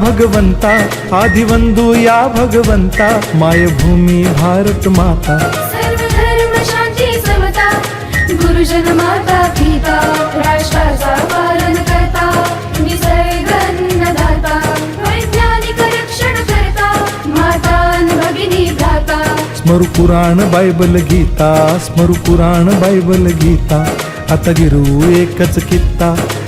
भगवंता आधिवंदू या भगवंता मायभूमी भारत माता। सर्व धर्म शांती समता गुरुजन माता पिता राष्ट्राचा पालन करता निसर्ग अन्नदाता वैज्ञानिक रक्षण करता माता अन भगिनी भ्राता। स्मरु पुराण बायबल गीता स्मरु पुराण बायबल गीता आता गिरू एकच कित्ता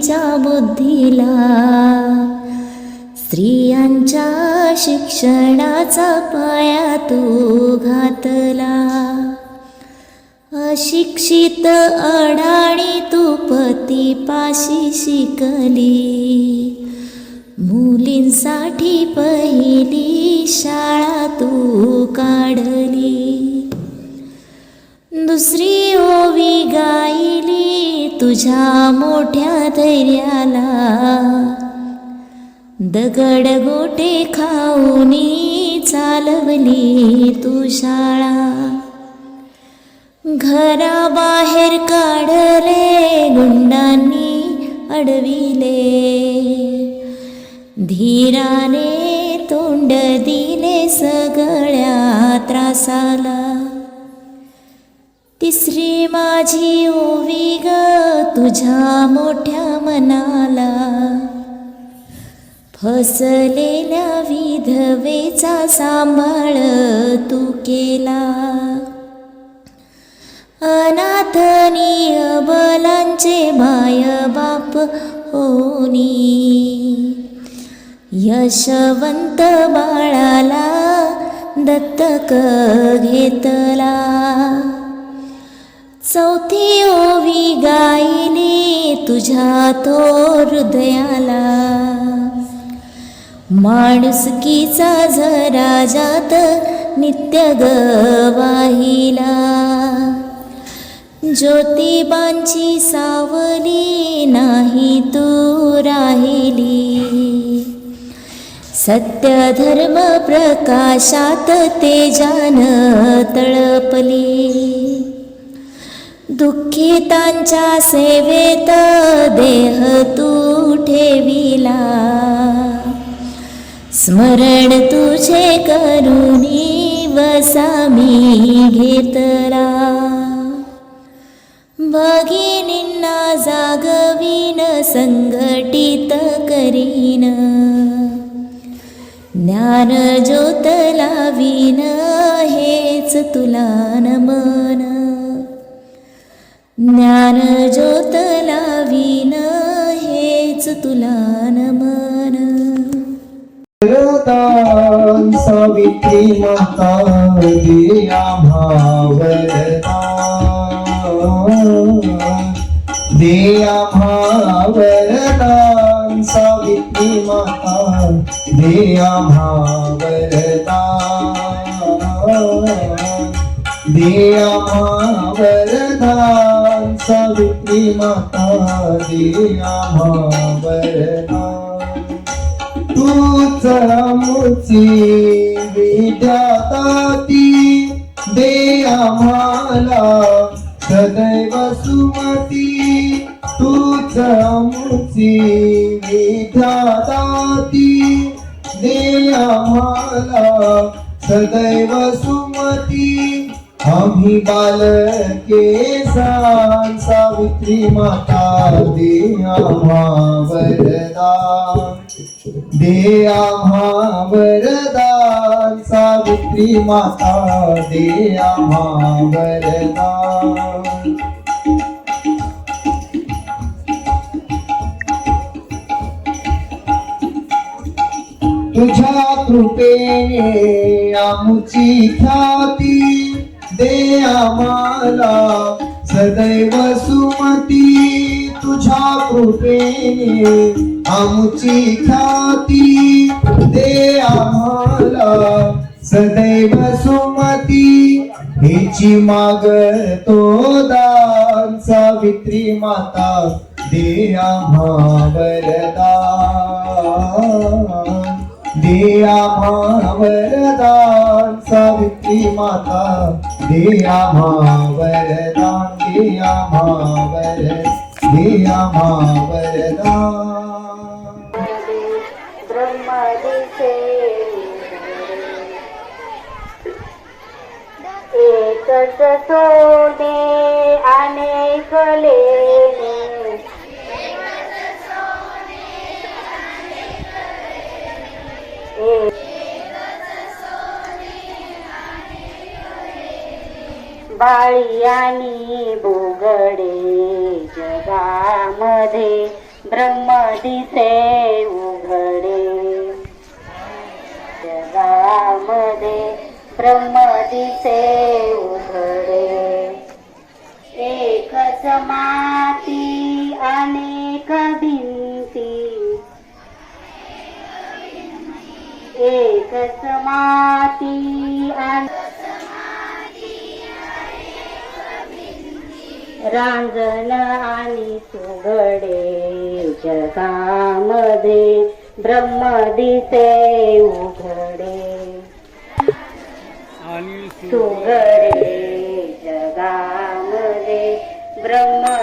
तिच्या बुद्धीला. स्त्रियांच्या शिक्षणाचा पाया तू घातला. अशिक्षित अडाणी तू पतीपाशी शिकली. मुलींसाठी पहिली शाळा तू काढली. दुसरी ओवी गाय तुझ्या मोठ्या धैर्याला दगड गोटे खाऊनी चालवली तू शाळा. घराबाहेर काढले गुंडांनी अडविले. धीराने तोंड दिले सगळ्या त्रासाला. तिसरी माझी ओवी ग तुझ्या मोठ्या मनाला फसलेल्या विधवेचा सांभाळ तू केला. अनाथनीय बलांचे माय बाप होनी यशवंत बाळाला दत्तक घेतला. चौथी ओवी गायली तुझ्या तो हृदयाला माणुसकीचा झरा जात नित्य गवाहिला ज्योतिबांची सावली नाही तू राहिली. सत्य धर्म प्रकाशात तेजान तळपली. दुःखितांच्या सेवेत देह तू ठेविला. स्मरण तुझे करुणी वसामी घेतला. भगिनींना जागवीन संघटित करीन. ज्ञान ज्योत लावीन हेच तुला नमन. ज्ञान ज्योत लावीन हेच तुला नमन. सावित्री माता दिया भावता दिया दे सावित्री माता दिया आम्हा दे वरदान सावित्री माता दे आम्हा वरदान तूच मुची विद्याताती दे आम्हाला सदैव सुमती. तूच मुची विद्याताती दे आम्हाला सदैव सुमती. आम्ही बालके सान सावित्री माता दे आम्हा वरदान दे आम्हा वरदान सावित्री माता दे आम्हा वरदान तुझ्या कृपेने आमची ख्याती दे आम्हाला सदैव सुमती तुझ्या कृपेने आमची ख्याती. दे आम्हाला सदैव सुमती हिची मागतो दान. सावित्री माता दे आम्हा वरदान दिया आम्हा वरदान सावित्री माता। दिया आम्हा वरदान दे आम्हा वर दे आम्हा वरदान एकच सोने अनेक ले बाळी आणि बुगडे जगामध्ये ब्रह्म दिसे उघडे. जगामध्ये ब्रह्म दिसे उघडे. एकच माती अनेक भिंती. एकच माती आणि रांजण आणि सुगडे जगामध्ये ब्रह्म दिसे उघडे. सुगडे जगामध्ये ब्रह्म